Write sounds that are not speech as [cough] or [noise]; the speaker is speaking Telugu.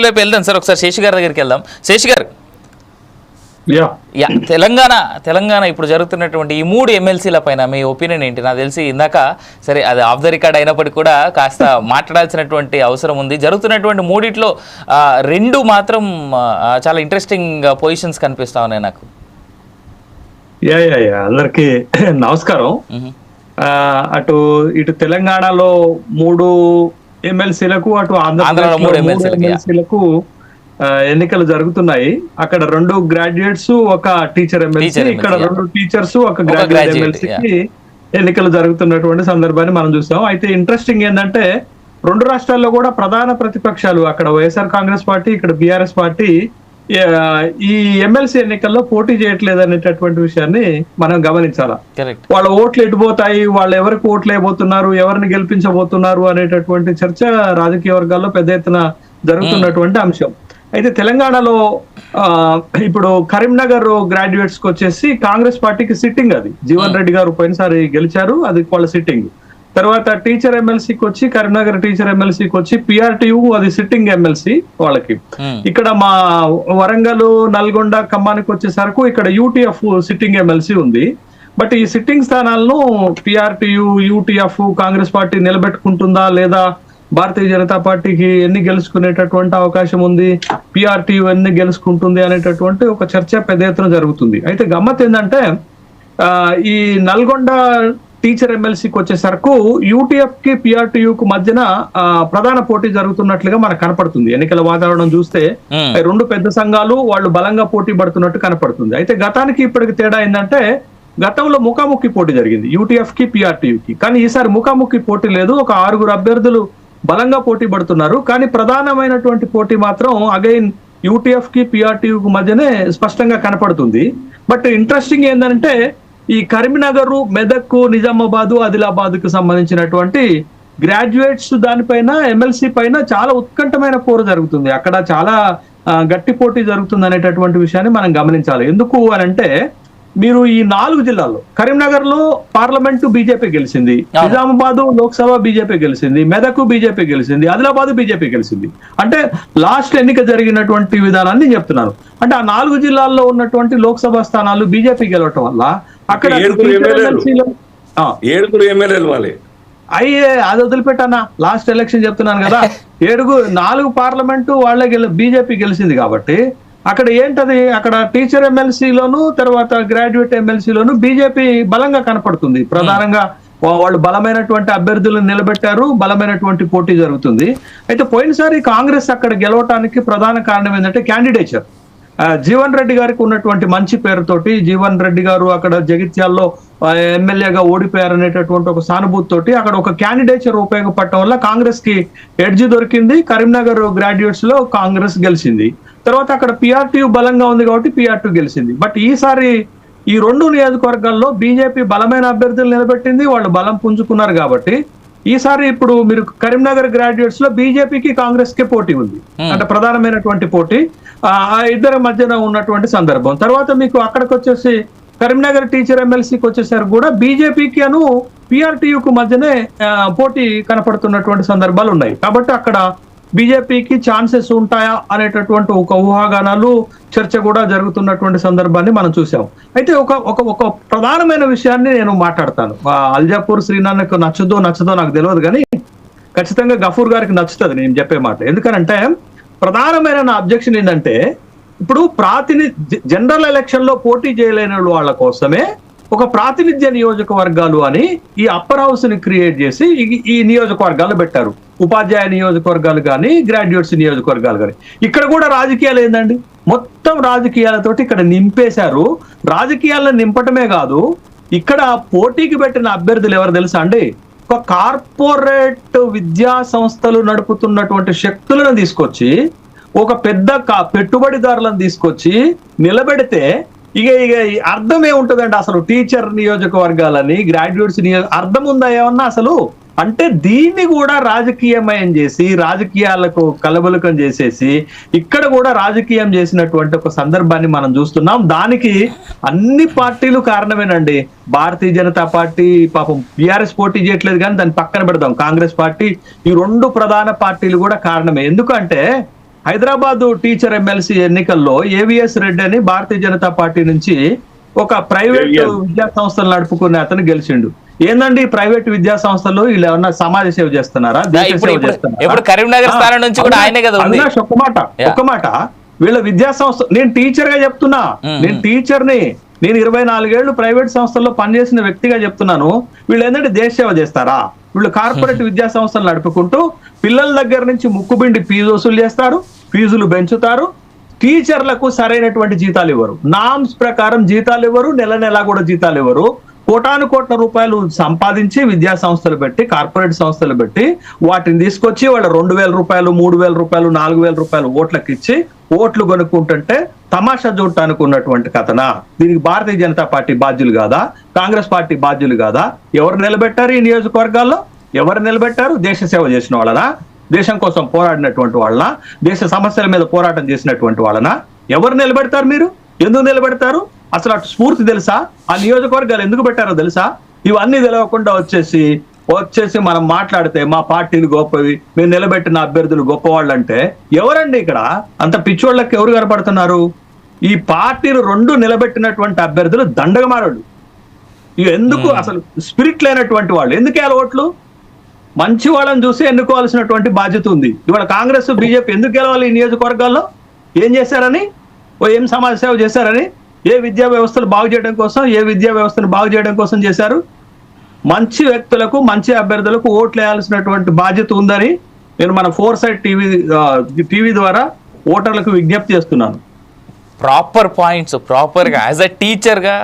వైపు వెళ్దాం సార్ ఒకసారి శేషి గారి దగ్గరికి వెళ్దాం. శేషి గారు. యా. తెలంగాణ తెలంగాణ ఇప్పుడు జరుగుతున్నటువంటి ఈ మూడు ఎమ్మెల్సీల పైన మీ ఒపీనియన్ ఏంటి? నాకు తెలిసి ఇందాక సరే అది ఆఫ్ ద రికార్డ్ అయినప్పటికీ కూడా కాస్త మాట్లాడాల్సినటువంటి అవసరం ఉంది. జరుగుతున్నటువంటి మూడిట్లో రెండు మాత్రం చాలా ఇంట్రెస్టింగ్ పొజిషన్స్ కనిపిస్తా ఉన్నాయి నాకు. Yeah yeah yeah. అందరికి నమస్కారం. అటు ఇటు తెలంగాణలో మూడు ఎమ్మెల్సీలకు అటు ఆంధ్రాలో మూడు ఎమ్మెల్సీలకు, ఎన్నికలు జరుగుతున్నాయి. అక్కడ రెండు గ్రాడ్యుయేట్స్ ఒక టీచర్ ఎమ్మెల్సీ ఇక్కడ. రెండు టీచర్స్ ఒక గ్రాడ్యుయేట్ ఎమ్మెల్సీకి ఎన్నికలు జరుగుతున్నటువంటి సందర్భాన్ని మనం చూసాం అయితే ఇంట్రెస్టింగ్ ఏంటంటే రెండు రాష్ట్రాల్లో కూడా ప్రధాన ప్రతిపక్షాలు అక్కడ వైఎస్ఆర్ కాంగ్రెస్ పార్టీ ఇక్కడ బీఆర్ఎస్ పార్టీ ఈ ఎమ్మెల్సీ ఎన్నికల్లో పోటీ చేయట్లేదు అనేటటువంటి విషయాన్ని మనం గమనించాలా? వాళ్ళ ఓట్లు ఎటుపోతాయి వాళ్ళు ఎవరికి ఓట్లు వేయబోతున్నారు ఎవరిని గెలిపించబోతున్నారు అనేటటువంటి చర్చ రాజకీయ వర్గాల్లో పెద్ద ఎత్తున జరుగుతున్నటువంటి అంశం. అయితే తెలంగాణలో ఇప్పుడు కరీంనగర్ గ్రాడ్యుయేట్స్కి వచ్చేసి కాంగ్రెస్ పార్టీకి సిట్టింగ్ అది. జీవన్ రెడ్డి గారు పోయినసారి గెలిచారు అది వాళ్ళ సిట్టింగ్ తర్వాత టీచర్ ఎమ్మెల్సీకి వచ్చి కరీంనగర్ టీచర్ ఎమ్మెల్సీకి వచ్చి పిఆర్టీయు అది సిట్టింగ్ ఎమ్మెల్సీ వాళ్ళకి. ఇక్కడ మా వరంగల్ నల్గొండ ఖమ్మానికి వచ్చేసరకు ఇక్కడ యూటీఎఫ్ సిట్టింగ్ ఎమ్మెల్సీ ఉంది. బట్ ఈ సిట్టింగ్ స్థానాలను పిఆర్టీయు యూటీఎఫ్ కాంగ్రెస్ పార్టీ నిలబెట్టుకుంటుందా లేదా భారతీయ జనతా పార్టీకి ఎన్ని గెలుచుకునేటటువంటి అవకాశం ఉంది? పిఆర్టీయు ఎన్ని గెలుచుకుంటుంది అనేటటువంటి ఒక చర్చ పెద్ద ఎత్తున జరుగుతుంది. అయితే గమ్మత్ ఏంటంటే ఆ, ఈ నల్గొండ టీచర్ ఎమ్మెల్సీకి వచ్చేసరకు యూటీఎఫ్కి పిఆర్టీయు కు మధ్యన ప్రధాన పోటీ జరుగుతున్నట్లుగా మనకు కనపడుతుంది. ఎన్నికల వాతావరణం చూస్తే రెండు పెద్ద సంఘాలు వాళ్ళు బలంగా పోటీ పడుతున్నట్టు కనపడుతుంది. అయితే గతానికి ఇప్పటికి తేడా ఏంటంటే గతంలో ముఖాముఖి పోటీ జరిగింది యూటీఎఫ్కి పిఆర్టీయు కి. కానీ ఈసారి ముఖాముఖి పోటీ లేదు ఒక ఆరుగురు అభ్యర్థులు బలంగా పోటీ పడుతున్నారు. కానీ ప్రధానమైనటువంటి పోటీ మాత్రం అగైన్ యూటీఎఫ్కి పిఆర్టీయు కు మధ్యనే స్పష్టంగా కనపడుతుంది. బట్ ఇంట్రెస్టింగ్ ఏంటంటే ఈ కరీంనగర్ మెదక్ నిజామాబాద్ ఆదిలాబాద్కు సంబంధించినటువంటి గ్రాడ్యుయేట్స్ దానిపైన ఎమ్మెల్సీ పైన చాలా ఉత్కంఠమైన పోరు జరుగుతుంది. అక్కడ చాలా గట్టి పోటీ జరుగుతుంది అనేటటువంటి విషయాన్ని మనం గమనించాలి. ఎందుకు అని అంటే మీరు ఈ నాలుగు జిల్లాల్లో కరీంనగర్లో పార్లమెంటు బీజేపీ గెలిచింది. నిజామాబాద్ లోక్సభ బీజేపీ గెలిచింది మెదక్ బీజేపీ గెలిచింది ఆదిలాబాద్ బీజేపీ గెలిచింది. అంటే లాస్ట్ ఎన్నిక జరిగినటువంటి విధానాన్ని నేను చెప్తున్నాను. అంటే ఆ నాలుగు జిల్లాల్లో ఉన్నటువంటి లోక్సభ స్థానాలు బీజేపీ గెలవటం వల్ల అక్కడ ఏడుగురు ఎమ్మెల్యేలు. ఏడుగురు ఎమ్మెల్యేలు వాళ్ళే. అయ్యే అది వదిలిపెట్టానా లాస్ట్ ఎలక్షన్ చెప్తున్నాను కదా. [laughs] ఏడుగు నాలుగు పార్లమెంటు వాళ్ళే గెలి బీజేపీ గెలిచింది కాబట్టి అక్కడ ఏంటది? అక్కడ టీచర్ ఎమ్మెల్సీలోను తర్వాత గ్రాడ్యుయేట్ ఎమ్మెల్సీలోను బీజేపీ బలంగా కనపడుతుంది. ప్రధానంగా వా- వాళ్ళు బలమైనటువంటి అభ్యర్థులను నిలబెట్టారు. బలమైనటువంటి పోటీ జరుగుతుంది. అయితే పోయినసారి కాంగ్రెస్ అక్కడ గెలవటానికి ప్రధాన కారణం ఏంటంటే క్యాండిడేచర్ జీవన్ రెడ్డి గారికి ఉన్నటువంటి మంచి పేరుతోటి జీవన్ రెడ్డి గారు అక్కడ జగిత్యాల్లో ఎమ్మెల్యేగా ఓడిపోయారు అనేటటువంటి ఒక సానుభూతి తోటి అక్కడ ఒక క్యాండిడేచర్ ఉపయోగపడటం వల్ల కాంగ్రెస్కి ఎడ్జ్ దొరికింది. కరీంనగర్ గ్రాడ్యుయేట్స్లో కాంగ్రెస్ గెలిచింది. తర్వాత అక్కడ పిఆర్టీ బలంగా ఉంది కాబట్టి పిఆర్టీ గెలిచింది. బట్ ఈసారి ఈ రెండు నియోజకవర్గాల్లో బీజేపీ బలమైన అభ్యర్థులు నిలబెట్టింది. వాళ్ళు బలం పుంజుకున్నారు కాబట్టి ఈసారి ఇప్పుడు మీరు కరీంనగర్ గ్రాడ్యుయేట్స్లో బీజేపీకి కాంగ్రెస్కి పోటీ ఉంది. అంటే ప్రధానమైనటువంటి పోటీ. ఆ ఇద్దరి మధ్యన ఉన్నటువంటి సందర్భం. తర్వాత మీకు అక్కడికి వచ్చేసి కరీంనగర్ టీచర్ ఎమ్మెల్సీకి వచ్చేసరికి కూడా బీజేపీకి అను పిఆర్టీయుకు మధ్యనే పోటీ కనపడుతున్నటువంటి సందర్భాలు ఉన్నాయి కాబట్టి అక్కడ బీజేపీకి ఛాన్సెస్ ఉంటాయా అనేటటువంటి ఒక ఊహాగానాలు చర్చ కూడా జరుగుతున్నటువంటి సందర్భాన్ని మనం చూసాం అయితే ఒక ఒక ఒక ప్రధానమైన విషయాన్ని నేను మాట్లాడతాను. ఆ, అల్జాపూర్ శ్రీనాన్నకు నచ్చదో నచ్చదో నాకు తెలియదు కానీ ఖచ్చితంగా గఫూర్ గారికి నచ్చుతుంది నేను చెప్పే మాట. ఎందుకనంటే ప్రధానమైన నా అబ్జెక్షన్ ఏంటంటే ఇప్పుడు ప్రాతినిధ్య జనరల్ ఎలక్షన్లో పోటీ చేయలేని వాళ్ళ కోసమే ఒక ప్రాతినిధ్య నియోజకవర్గాలు అని ఈ అప్పర్ హౌస్ని క్రియేట్ చేసి ఈ- నియోజకవర్గాలు పెట్టారు. ఉపాధ్యాయ నియోజకవర్గాలు కానీ గ్రాడ్యుయేట్స్ నియోజకవర్గాలు కానీ. ఇక్కడ కూడా రాజకీయాలు ఏందండి? మొత్తం రాజకీయాలతోటి ఇక్కడ నింపేశారు. రాజకీయాలను నింపటమే కాదు ఇక్కడ పోటీకి పెట్టిన అభ్యర్థులు ఎవరు తెలుసా అండి? ఒక కార్పొరేట్ విద్యా సంస్థలు నడుపుతున్నటువంటి శక్తులను తీసుకొచ్చి ఒక పెద్ద కా- పెట్టుబడిదారులను తీసుకొచ్చి నిలబెడితే ఇక ఇక ఈ అర్థం ఏముంటుందండి అసలు? టీచర్ నియోజకవర్గాలని గ్రాడ్యుయేట్స్ నియోజక అర్థం ఉందా ఏమన్నా అసలు? అంటే దీన్ని కూడా రాజకీయమయం చేసి రాజకీయాలకు కలబలకం చేసేసి ఇక్కడ కూడా రాజకీయం చేసినటువంటి ఒక సందర్భాన్ని మనం చూస్తున్నాం. దానికి అన్ని పార్టీలు కారణమేనండి. భారతీయ జనతా పార్టీ పాపం బీఆర్ఎస్ పోటీ చేయట్లేదు కానీ దాన్ని పక్కన పెడదాం. కాంగ్రెస్ పార్టీ ఈ రెండు ప్రధాన పార్టీలు కూడా కారణమే. ఎందుకంటే హైదరాబాద్ టీచర్ ఎమ్మెల్సీ ఎన్నికల్లో ఏవిఎస్ రెడ్డి అని భారతీయ జనతా పార్టీ నుంచి ఒక ప్రైవేట్. విద్యా సంస్థలు నడుపుకునే అతను గెలిచిండు. ఏందండి ఈ ప్రైవేట్ విద్యా సంస్థలు వీళ్ళు ఏమన్నా సమాజ సేవ చేస్తున్నారా? దేశ ఇప్పుడు కరీంనగర్ స్థానం నుంచి కూడా ఆయనే కదా ఉంది. అవినాష్, ఒక్క మాట యా. ఒక్క మాట. వీళ్ళ విద్యా సంస్థ నేను టీచర్గా చెప్తున్నా. నేను టీచర్ని నేను ఇరవై నాలుగేళ్ళు ప్రైవేట్ సంస్థల్లో పనిచేసిన వ్యక్తిగా చెప్తున్నాను. వీళ్ళు ఏంటంటే దేశ సేవ చేస్తారా? వీళ్ళు కార్పొరేట్ విద్యా సంస్థలు నడుపుకుంటూ పిల్లల దగ్గర నుంచి ముక్కుబిండి ఫీజు వసూలు చేస్తారు ఫీజులు పెంచుతారు టీచర్లకు సరైనటువంటి జీతాలు ఇవ్వరు. నామ్స్ ప్రకారం జీతాలు ఇవ్వరు నెల నెల కూడా జీతాలు ఇవ్వరు. కోటాను కోట్ల రూపాయలు సంపాదించి విద్యా సంస్థలు పెట్టి కార్పొరేట్ సంస్థలు పెట్టి వాటిని తీసుకొచ్చి వాళ్ళ రెండు వేల రూపాయలు మూడు వేల రూపాయలు నాలుగు వేల రూపాయలు ఓట్లకు ఇచ్చి ఓట్లు కొనుక్కుంటుంటే తమాషా చూడటానికి ఉన్నటువంటి కథన? దీనికి భారతీయ జనతా పార్టీ బాధ్యులు కాదా? కాంగ్రెస్ పార్టీ బాధ్యులు కాదా? ఎవరు నిలబెట్టారు ఈ నియోజకవర్గాల్లో? ఎవరు నిలబెట్టారు? దేశ సేవ చేసిన వాళ్ళనా? దేశం కోసం పోరాడినటువంటి వాళ్ళన? దేశ సమస్యల మీద పోరాటం చేసినటువంటి వాళ్ళన? ఎవరు నిలబెడతారు మీరు? ఎందుకు నిలబెడతారు? అసలు అటు స్ఫూర్తి తెలుసా? ఆ నియోజకవర్గాలు ఎందుకు పెట్టారో తెలుసా? ఇవన్నీ తెలియకుండా వచ్చేసి వచ్చేసి మనం మాట్లాడితే మా పార్టీలు గొప్పవి మేము నిలబెట్టిన అభ్యర్థులు గొప్పవాళ్ళు అంటే ఎవరండి ఇక్కడ? అంత పిచ్చోళ్ళకి ఎవరు కనపడుతున్నారు? ఈ పార్టీలు రెండు నిలబెట్టినటువంటి అభ్యర్థులు దండగమారుడు ఎందుకు అసలు స్పిరిట్ లేనటువంటి వాళ్ళు? ఎందుకు వేయాలి ఓట్లు? మంచి వాళ్ళని చూసి ఎన్నుకోవాల్సినటువంటి బాధ్యత ఉంది. ఇవాళ కాంగ్రెస్ బీజేపీ ఎందుకు గెలవాలి ఈ నియోజకవర్గాల్లో? ఏం చేశారని? ఓ ఏం సమాజ సేవ చేశారని? ఏ విద్యా వ్యవస్థలు బాగు చేయడం కోసం ఏ విద్యా వ్యవస్థను బాగు చేయడం కోసం చేశారు? మంచి వ్యక్తులకు మంచి అభ్యర్థులకు ఓట్లు వేయాల్సినటువంటి బాధ్యత ఉందని నేను మన ఫోర్ సైడ్ టీవీ టీవీ ద్వారా ఓటర్లకు విజ్ఞప్తి చేస్తున్నాను. ప్రాపర్ పాయింట్స్ ప్రాపర్గా యాజ్ అ టీచర్గా